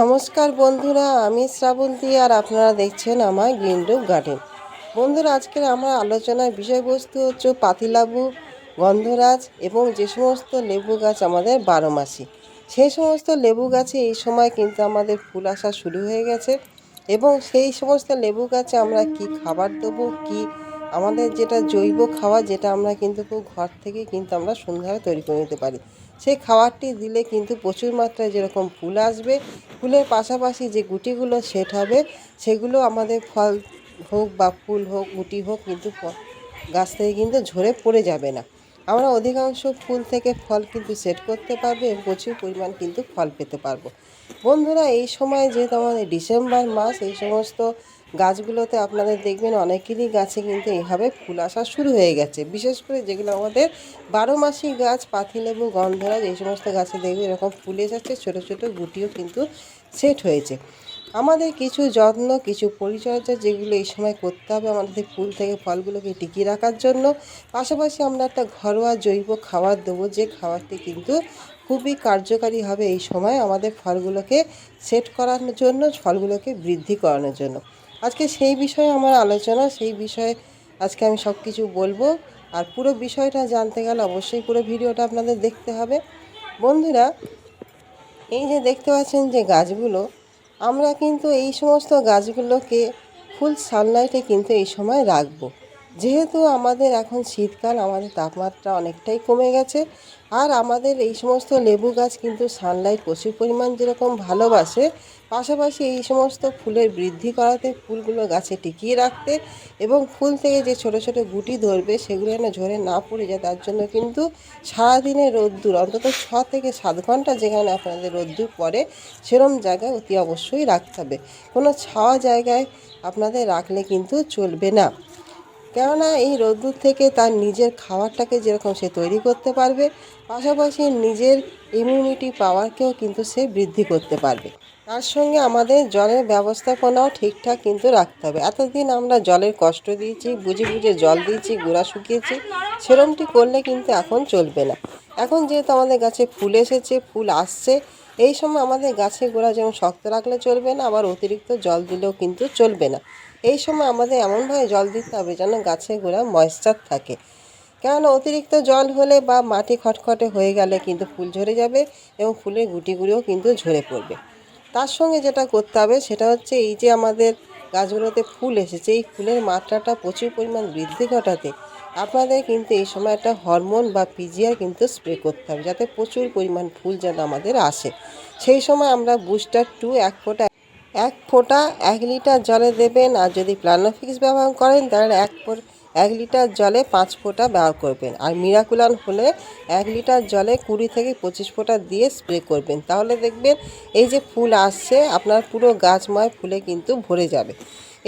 নমস্কার বন্ধুরা, আমি শ্রাবন্তী আর আপনারা দেখছেন আমার গ্রিন রুপ গার্ডেন। বন্ধুরা, আজকের আমার আলোচনার বিষয়বস্তু হচ্ছে পাতিলাবু, গন্ধরাজ এবং যে সমস্ত লেবু গাছ আমাদের বারো মাসি সেই সমস্ত লেবু গাছে এই সময় কিন্তু আমাদের ফুল আসা শুরু হয়ে গেছে এবং সেই সমস্ত লেবু গাছে আমরা কি খাবার দেবো, কি আমাদের যেটা জৈব খাওয়া, যেটা আমরা কিন্তু খুব ঘর থেকে কিন্তু আমরা সুন্দরভাবে তৈরি করে নিতে পারি। সেই খাবারটি দিলে কিন্তু প্রচুর মাত্রায় যেরকম ফুল আসবে। ফুলের পাশাপাশি যে গুটিগুলো সেট হবে, সেগুলো আমাদের ফল হোক বা ফুল হোক, গুটি হোক কিন্তু গাছ থেকে কিন্তু ঝরে পড়ে যাবে না। আমরা অধিকাংশ ফুল থেকে ফল কিন্তু সেট করতে পারব এবং প্রচুর পরিমাণ কিন্তু ফল পেতে পারব। বন্ধুরা, এই সময় যেহেতু আমাদের ডিসেম্বর মাস, এই সমস্ত গাছগুলোতে আপনাদের দেখবেন অনেকেরই গাছে কিন্তু এইভাবে ফুল আসা শুরু হয়ে গেছে। বিশেষ করে যেগুলো আমাদের বারো মাসি গাছ পাতিলেবু গন্ধরাজ, এই সমস্ত গাছে দেখবে এরকম ফুল এসেছে, ছোটো ছোটো গুটিও কিন্তু সেট হয়েছে। আমাদের কিছু যত্ন, কিছু পরিচর্যা যেগুলো এই সময় করতে হবে আমাদের ফুল থেকে ফলগুলোকে টিকিয়ে রাখার জন্য। পাশাপাশি আমরা একটা ঘরোয়া জৈব খাবার দেবো, যে খাবারটি কিন্তু খুবই কার্যকারী হবে এই সময় আমাদের ফলগুলোকে সেট করানোর জন্য, ফলগুলোকে বৃদ্ধি করানোর জন্য। আজকে সেই বিষয়ে আমার আলোচনা, সেই বিষয়ে আজকে আমি সব কিছু বলব। আর পুরো বিষয়টা জানতে গেলে অবশ্যই পুরো ভিডিওটা আপনাদের দেখতে হবে। বন্ধুরা, এই যে দেখতে পাচ্ছেন যে গাছগুলো, আমরা কিন্তু এই সমস্ত গাছগুলোকে ফুল সানলাইটে কিন্তু এই সময় রাখব। যেহেতু আমাদের এখন শীতকাল, আমাদের তাপমাত্রা অনেকটাই কমে গেছে। আর আমাদের এই সমস্ত লেবু গাছ কিন্তু সানলাইট প্রচুর পরিমাণ যেরকম ভালোবাসে পাশাপাশি এই সমস্ত ফুলের বৃদ্ধি করাতে, ফুলগুলো গাছে টিকিয়ে রাখতে এবং ফুল থেকে যে ছোট ছোট গুটি ধরবে, সেগুলো যেন ঝরে না পড়ে যায়, তার জন্য কিন্তু সারাদিনে রোদ্দুর, অন্তত ছ থেকে সাত ঘণ্টা যেখানে আপনাদের রোদ্দুর পরে সেরম জায়গায় অতি অবশ্যই রাখতে হবে। কোনো ছাওয়া জায়গায় আপনাদের রাখলে কিন্তু চলবে না। কেননা এই রোদ্দুর থেকে তার নিজের খাবারটাকে যেরকম সে তৈরি করতে পারবে, পাশাপাশি নিজের ইমিউনিটি পাওয়ারকেও কিন্তু সে বৃদ্ধি করতে পারবে। তার সঙ্গে আমাদের জলের ব্যবস্থাপনাও ঠিকঠাক কিন্তু রাখতে হবে। এতদিন আমরা জলের কষ্ট দিয়েছি, বুঝে বুঝে জল দিয়েছি, গুঁড়া শুকিয়েছি, সেরমটি করলে কিন্তু এখন চলবে না। এখন যেহেতু আমাদের গাছে ফুল এসেছে, ফুল আসছে, এই সময় আমাদের গাছের গোড়া যেমন শক্ত রাখলে চলবে না, আবার অতিরিক্ত জল দিলেও কিন্তু চলবে না। এই সময় আমাদের এমনভাবে জল দিতে হবে যেন গাছের গোড়া ময়েশ্চার থাকে। কেননা অতিরিক্ত জল হলে বা মাটি খটখটে হয়ে গেলে কিন্তু ফুল ঝরে যাবে এবং ফুলের গুটিগুলিও কিন্তু ঝরে পড়বে। তার সঙ্গে যেটা করতে হবে সেটা হচ্ছে এই যে আমাদের গাছগুলোতে ফুল এসেছে, এই ফুলের মাত্রাটা প্রচুর পরিমাণ বৃদ্ধি ঘটাতে আপনাদের কিন্তু এই সময় একটা হরমোন বা পিজিআর কিন্তু স্প্রে করতে হবে, যাতে প্রচুর পরিমাণ ফুল যেন আমাদের আসে। সেই সময় আমরা বুস্টার টু এক ফোঁটা এক ফোঁটা এক লিটার জলে দেবেন আর যদি প্লানোফিক্স ব্যবহার করেন, তাহলে এক এক লিটার জলে পাঁচ ফোঁটা ব্যবহার করবেন। আর মিরাকুলান হলে এক লিটার জলে কুড়ি থেকে পঁচিশ ফোঁটা দিয়ে স্প্রে করবেন। তাহলে দেখবেন এই যে ফুল আসছে, আপনার পুরো গাছময় ফুলে কিন্তু ভরে যাবে।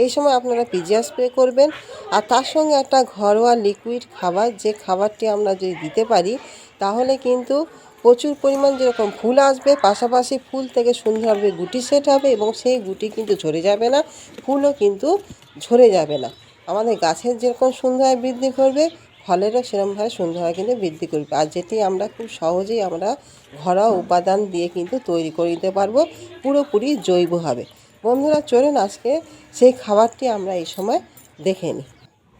এই সময় আপনারা পিজিয়া স্প্রে করবেন। আর তার সঙ্গে একটা ঘরোয়া লিকুইড খাবার, যে খাবারটি আমরা যদি দিতে পারি, তাহলে কিন্তু প্রচুর পরিমাণ যেরকম ফুল আসবে, পাশাপাশি ফুল থেকে সুন্দরভাবে গুটি সেট হবে এবং সেই গুটি কিন্তু ঝরে যাবে না, ফুলও কিন্তু ঝরে যাবে না। আমাদের গাছের যেরকম সুন্দরভাবে বৃদ্ধি করবে, ফলেরও সেরকমভাবে সুন্দরভাবে কিন্তু বৃদ্ধি করবে। আর যেটি আমরা খুব সহজেই আমরা ঘরোয়া উপাদান দিয়ে কিন্তু তৈরি করে নিতে পারব, পুরোপুরি জৈবভাবে বন্ধুরা, চলুন আজকে সেই খাবারটি আমরা এই সময় দেখে নিই।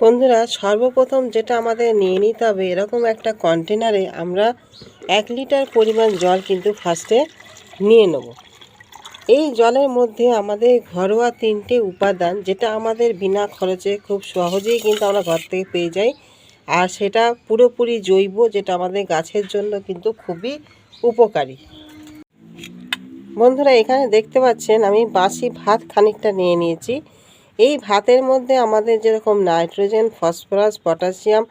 বন্ধুরা, সর্বপ্রথম যেটা আমাদের নিয়ে নিতে হবে, এরকম একটা কন্টেনারে আমরা এক লিটার পরিমাণ জল কিন্তু ফার্স্টে নিয়ে নেব। এই জলের মধ্যে আমাদের ঘরোয়া তিনটে উপাদান যেটা আমাদের বিনা খরচে খুব সহজেই কিন্তু আমরা ঘর থেকে পেয়ে যাই। আর সেটা পুরোপুরি জৈব, যেটা আমাদের গাছের জন্য কিন্তু খুবই উপকারী। বন্ধুরা, এখানে দেখতে পাচ্ছেন আমি বাসি ভাত খানিকটা নিয়ে নিয়েছি। এই ভাতের মধ্যে আমাদের যেরকম নাইট্রোজেন, ফসফরাস, পটাশিয়াম,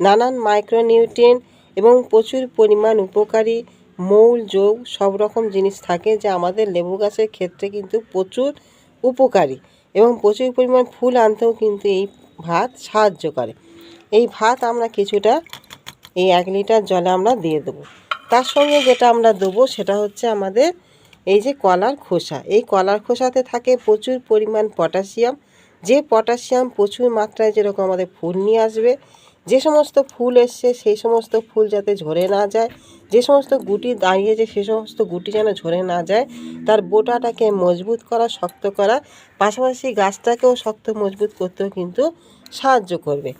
নানান মাইক্রোনিউট্রিয়েন্ট এবং প্রচুর পরিমাণ উপকারী মৌল, যোগ, সব রকম জিনিস থাকে যা আমাদের লেবু গাছের ক্ষেত্রে কিন্তু প্রচুর উপকারী এবং প্রচুর পরিমাণ ফুল আনতেও কিন্তু এই ভাত সাহায্য করে। এই ভাত আমরা কিছুটা এই এক লিটার জলে আমরা দিয়ে দেবো। তার সঙ্গে যেটা আমরা দেবো সেটা হচ্ছে আমাদের এই যে কলার খোসা। এই কলার খোসাতে থাকে প্রচুর পরিমাণ পটাশিয়াম। যে পটাশিয়াম প্রচুর মাত্রায় যেরকম আমাদের ফুল নিয়ে আসবে যে সমস্ত ফুল এসছে, সেই সমস্ত ফুল যাতে ঝরে না যায়, যে সমস্ত গুটি দাঁড়িয়েছে, সে সমস্ত গুটি যেন ঝরে না যায়, তার বোটাটাকে মজবুত করা, শক্ত করা, পাশাপাশি গাছটাকেও শক্ত মজবুত করতেও কিন্তু সাহায্য করবে।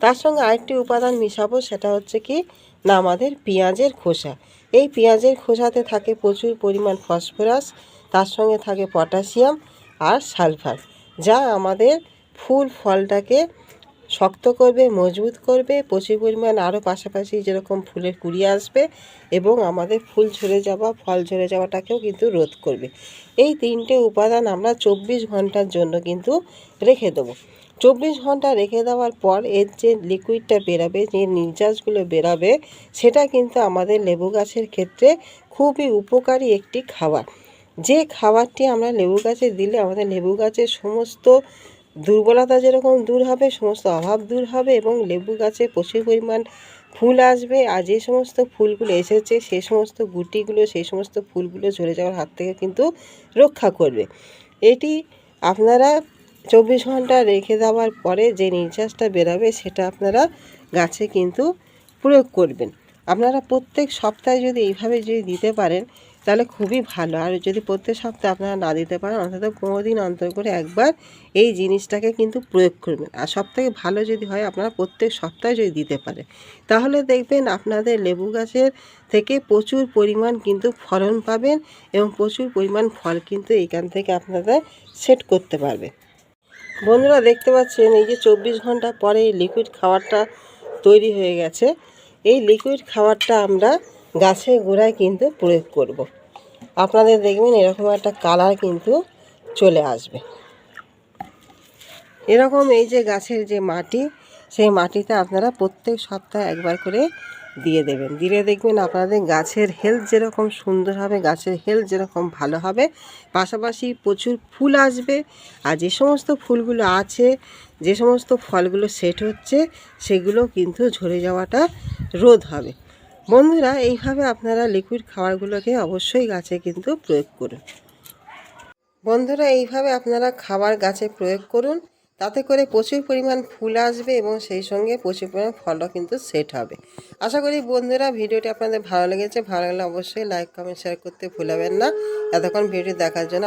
তার সঙ্গে আরেকটি উপাদান মিশাবো, সেটা হচ্ছে কি? না, আমাদের পেঁয়াজের খোসা। এই পেঁয়াজের খোসাতে থাকে প্রচুর পরিমাণ ফসফরাস, তার সঙ্গে থাকে পটাশিয়াম আর সালফার, যা আমাদের ফুল ফলটাকে শক্ত করবে, মজবুত করবে, প্রচুর পরিমাণ আরও পাশাপাশি যেরকম ফুলের কুড়ি আসবে এবং আমাদের ফুল ঝরে যাওয়া, ফল ঝরে যাওয়াটাকেও কিন্তু রোধ করবে। এই তিনটে উপাদান আমরা চব্বিশ ঘণ্টার জন্য কিন্তু রেখে দেবো। চব্বিশ ঘণ্টা রেখে দেওয়ার পর এর যে লিকুইডটা বেরাবে, যে নির্যাসগুলো বেরাবে, সেটা কিন্তু আমাদের লেবু গাছের ক্ষেত্রে খুবই উপকারী একটি খাবার। যে খাবারটি আমরা লেবু গাছে দিলে আমাদের লেবু গাছের সমস্ত দুর্বলতা যেরকম দূর হবে, সমস্ত অভাব দূর হবে এবং লেবু গাছে প্রচুর পরিমাণ ফুল আসবে। আর যে সমস্ত ফুলগুলো এসেছে, সে সমস্ত গুটিগুলো সেই সমস্ত ফুলগুলো ঝরে যাওয়ার হাত থেকে কিন্তু রক্ষা করবে। এটি আপনারা চব্বিশ ঘণ্টা রেখে দেওয়ার পরে যে নির্যাসটা বেরাবে, সেটা আপনারা গাছে কিন্তু প্রয়োগ করবেন। আপনারা প্রত্যেক সপ্তাহে যদি এইভাবে যদি দিতে পারেন তাহলে খুবই ভালো। আর যদি প্রত্যেক সপ্তাহে আপনারা না দিতে পারেন, অন্তত পনেরো দিন অন্তর করে একবার এই জিনিসটাকে কিন্তু প্রয়োগ করবেন। আর সবথেকে ভালো যদি হয়, আপনারা প্রত্যেক সপ্তাহে যদি দিতে পারেন, তাহলে দেখবেন আপনাদের লেবু গাছের থেকে প্রচুর পরিমাণ কিন্তু ফলন পাবেন এবং প্রচুর পরিমাণ ফল কিন্তু এইখান থেকে আপনারা সেট করতে পারবে বন্ধুরা, দেখতে পাচ্ছেন এই যে চব্বিশ ঘণ্টা পরে লিকুইড খাবারটা তৈরি হয়ে গেছে। এই লিকুইড খাবারটা আমরা গাছের গোড়ায় কিন্তু প্রয়োগ করব। আপনাদের দেখবেন এরকম একটা কালার কিন্তু চলে আসবে। এরকম এই যে গাছের যে মাটি, সেই মাটিতে আপনারা প্রত্যেক সপ্তাহে একবার করে দিয়ে দেবেন। দিলে দেখবেন আপনাদের গাছের হেলথ যেরকম সুন্দর হবে, গাছের হেলথ যেরকম ভালো হবে, পাশাপাশি প্রচুর ফুল আসবে। আর যে সমস্ত ফুলগুলো আছে, যে সমস্ত ফলগুলো সেট হচ্ছে, সেগুলো কিন্তু ঝরে যাওয়াটা রোধ হবে। বন্ধুরা, এইভাবে আপনারা লিকুইড খাবারগুলোকে অবশ্যই গাছে কিন্তু প্রয়োগ করুন। বন্ধুরা, এইভাবে আপনারা খাবার গাছে প্রয়োগ করুন, তাতে করে প্রচুর পরিমাণ ফুল আসবে এবং সেই সঙ্গে প্রচুর পরিমাণ ফলও কিন্তু সেট হবে। আশা করি বন্ধুরা, ভিডিওটি আপনাদের ভালো লেগেছে। ভালো লাগলে অবশ্যই লাইক কমেন্ট শেয়ার করতে ভুলবেন না। এতক্ষণ ভিডিও দেখার জন্য